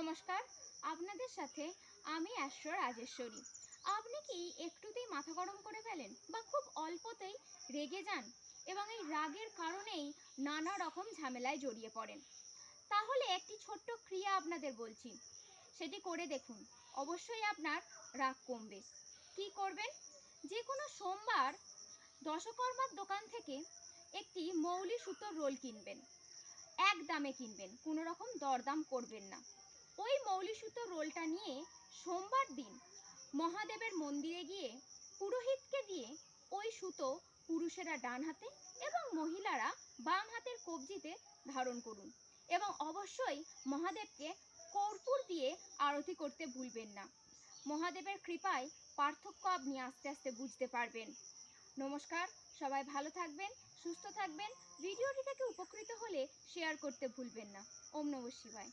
নমস্কার। আপনাদের সাথে আমি অ্যাশ্বর রাজেশ্বরী। আপনি কি একটুতেই মাথা গরম করে ফেলেন বা খুব অল্পতেই রেগে যান এবং এই রাগের কারণেই নানা রকম ঝামেলায় জড়িয়ে পড়েন? তাহলে একটি ছোট্ট ক্রিয়া আপনাদের বলছি। সেটি করে দেখুন। অবশ্যই আপনার রাগ কমবে। কি করবেন? যে কোনো সোমবার দশকর্মার দোকান থেকে একটি মৌলি সুতোর রোল কিনবেন। এক দামে কিনবেন। কোনো রকম দরদাম করবেন না। ওই মৌলি সুতোর রোলটা নিয়ে সোমবার দিন মহাদেবের মন্দিরে গিয়ে পুরোহিতকে দিয়ে ওই সুতো পুরুষেরা ডান হাতে এবং মহিলারা বাম হাতের কবজিতে ধারণ করুন এবং অবশ্যই মহাদেবকে কর্পূর দিয়ে আরতি করতে ভুলবেন না। মহাদেবের কৃপায় পার্থক্য আপনি আস্তে আস্তে বুঝতে পারবেন। নমস্কার, সবাই ভালো থাকবেন, সুস্থ থাকবেন। ভিডিওটি থেকে উপকৃত হলে শেয়ার করতে ভুলবেন না। ওম নমঃ শিবায়।